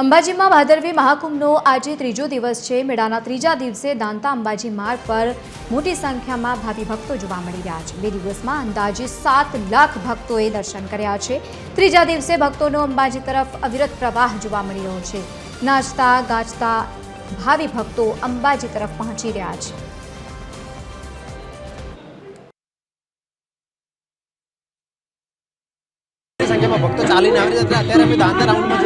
અંબાજીમાં ભાદરવી મહાકુંભનો આજે ત્રીજો દિવસ છે. મેળાના ત્રીજા દિવસે દાંતા અંબાજી માર્ગ પર મોટી સંખ્યામાં ભાવિ ભક્તો જોવા મળી રહ્યા છે. બે દિવસમાં અંદાજે સાત લાખ ભક્તોએ દર્શન કર્યા છે. ત્રીજા દિવસે ભક્તોનો અંબાજી તરફ અવિરત પ્રવાહ જોવા મળી રહ્યો છે. નાચતા, ગાજતા ભાવિ ભક્તો અંબાજી તરફ પહોંચી રહ્યા છે. ભક્તો ચાલીને આવી રહ્યા અત્યારે અમે દાંતા રાઉન્ડમાં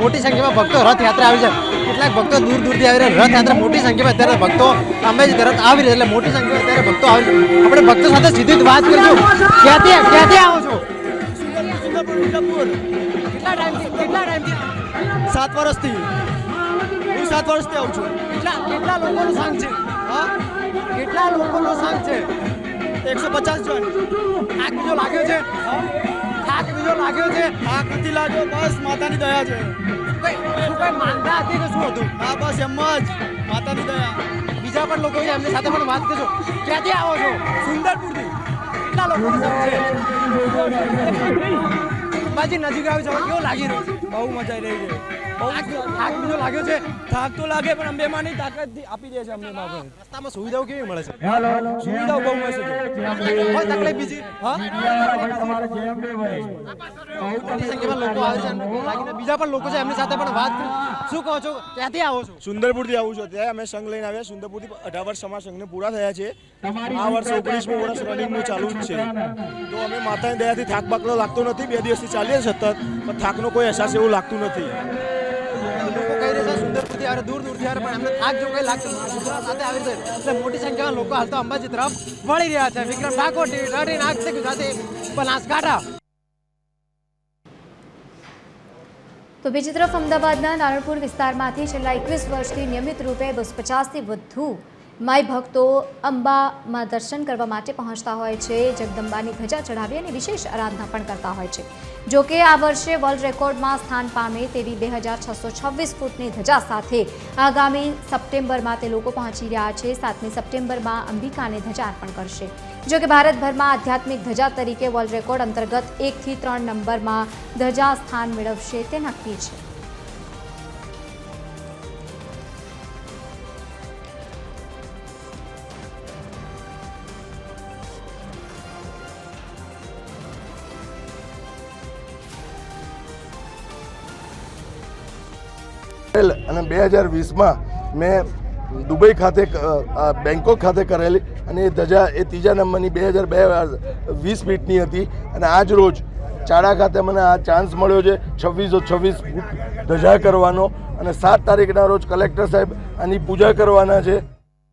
મોટી સંખ્યામાં ભક્તો રથયાત્રા આવી છે. કેટલાક ભક્તો દૂર દૂરથી આવી રહ્યા રથયાત્રા મોટી સંખ્યામાં અત્યારે ભક્તો અંબાજી તરફ આવી રહ્યા એટલે મોટી સંખ્યામાં અત્યારે ભક્તો આવી છે. આપણે ભક્તો સાથે સીધી જ વાત કરીશું. ક્યાંથી ક્યાંથી આવો છો? કેટલા ટાઈમથી કેટલા ટાઈમથી સાત વર્ષથી. હું સાત વર્ષથી આવું છું. કેટલા કેટલા લોકોનો સંઘ છે? હા? કેટલા લોકોનો સંઘ છે? એકસો પચાસ જણ. આ બીજો લાગ્યો છે? થાક બીજો લાગ્યો છે. આ નથી લાગ્યો? બસ માતાની દયા છે. કઈ શું કઈ માનતા હતી કે શું હતું? હા બસ એમ જ. માતાની દયા. બીજા પણ લોકો છે એમની સાથે પણ વાત કરજો. ક્યાંથી આવો છો? સુંદરપુરથી. કેટલા લોકો અંબાજી નજીક આવ્યું છે. કેવું લાગી રહ્યું છે? બહુ મજા આવી રહી છે. થાક થાક બીજો લાગ્યો છે. થાક તો લાગે પણ અંબેમાની તાકાત આપી દે છે અમને બાપા. રસ્તામાં સુવિધાઓ કેવી મળે છે? સુવિધાઓ બહુ મળે છે. કોઈ તકલીફ બીજી? હા? મોટી સંખ્યામાં લોકો આવે છે લાગીને બીજા પણ લોકો છે એમની સાથે પણ વાત શું કહો છો? ક્યાંથી આવો છો? સુંદરપુરથી આવું છું. અત્યારે અમે સંઘ લઈને આવ્યા. સુંદરપુરથી અઢાર વર્ષ અમારા સંઘને પૂરા થયા છે. આ વર્ષે ઓગણીસમું વર્ષ રનિંગનું ચાલુ જ છે. તો અમે માતાની દયાથી થાક બાકલો લાગતો નથી. બે દિવસથી ચાલીએ સતત પણ થાકનો કોઈ અહેસાસ એવું લાગતું નથી. છે આવે દૂર દૂરથી આવે પણ એમને થાક જો કઈ લાગશે. ગુજરાત સાથે આવી છે એટલે મોટી સંખ્યામાં લોકો હાલ તો અંબાજી તરફ વળી રહ્યા છે. વિક્રમ ઠાકોર ટીવી થર્ટી નાગશે ગુજરાતી બનાસકાંઠા તો બીજી તરફ અમદાવાદના નારણપુર વિસ્તારમાંથી છેલ્લા એકવીસ વર્ષથી નિયમિત રૂપે બસો પચાસથી વધુ માય ભક્તો અંબામાં દર્શન કરવા માટે પહોંચતા હોય છે, જગદંબાની ધજા ચઢાવી અને વિશેષ આરાધના પણ કરતા હોય છે. જો કે આ વર્ષે વર્લ્ડ રેકોર્ડમાં સ્થાન પામે તેવી બે હજાર છસો છવ્વીસ ફૂટની ધજા સાથે આગામી સપ્ટેમ્બરમાં તે લોકો પહોંચી રહ્યા છે, સાતમી સપ્ટેમ્બરમાં અંબિકાને ધજા અર્પણ કરશે. જો કે ભારતભરમાં આધ્યાત્મિક ધજા તરીકે વર્લ્ડ રેકોર્ડ અંતર્ગત એકથી ત્રણ નંબરમાં ધજા સ્થાન મેળવશે તે નક્કી છે. અને બે હજાર વીસમાં મેં દુબઈ ખાતે બેંકોક ખાતે કરેલી અને એ ધજા, એ ત્રીજા નંબરની બે હજાર બે વીસ ફીટની હતી. અને આજ રોજ ચાડા ખાતે મને આ ચાન્સ મળ્યો છે છવ્વીસો છવ્વીસ ધજા કરવાનો. અને સાત તારીખના રોજ કલેક્ટર સાહેબ આની પૂજા કરવાના છે.